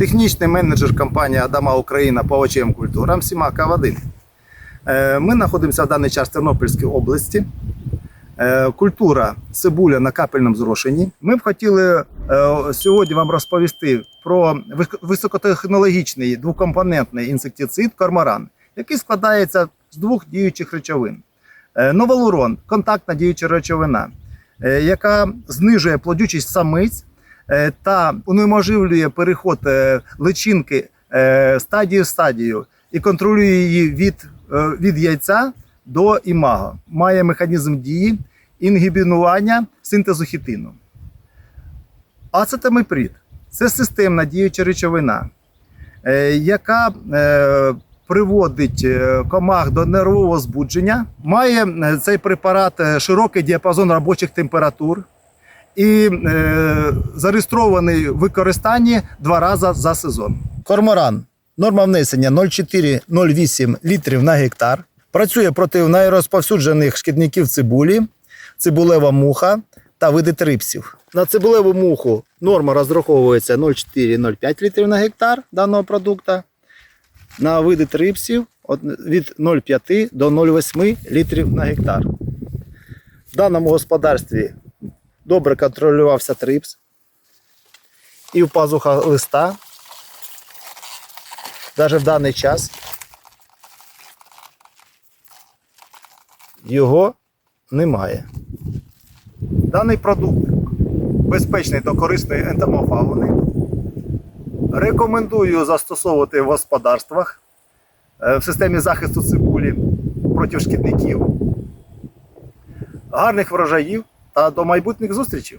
технічний менеджер компанії Адама Україна по овочевим культурам Сімака Вадим. Е, Ми знаходимося в даний час в Тернопільській області. Е, Культура цибуля на капельному зрошенні. Ми б хотіли е, сьогодні вам розповісти про високотехнологічний двокомпонентний інсектицид корморан, який складається з двох діючих речовин. Новолурон контактна діюча речовина, яка знижує плодючість самиць та унеможливлює переход е, личинки е, стадії в стадію і контролює її від, е, від яйця до імаго. Має механізм дії інгібінування синтезу хітину. Ацетамиприд – це системна діюча речовина, е, яка е, приводить е, комах до нервового збудження. Має е, цей препарат е, широкий діапазон робочих температур і е, зареєстрований в використанні два рази за сезон. Корморан. Норма внесення 0,4-0,8 літрів на гектар. Працює проти найрозповсюджених шкідників цибулі, цибулева муха та види трипсів. На цибулеву муху норма розраховується 0,4-0,5 літрів на гектар даного продукту. На види трипсів від 0,5 до 0,8 літрів на гектар. В даному господарстві добре контролювався трипс і в пазухах листа. Навіть в даний час його немає. Даний продукт безпечний до корисної ентомофауни. Рекомендую застосовувати в господарствах е, в системі захисту цибулі проти шкідників. Гарних врожаїв та до майбутніх зустрічей!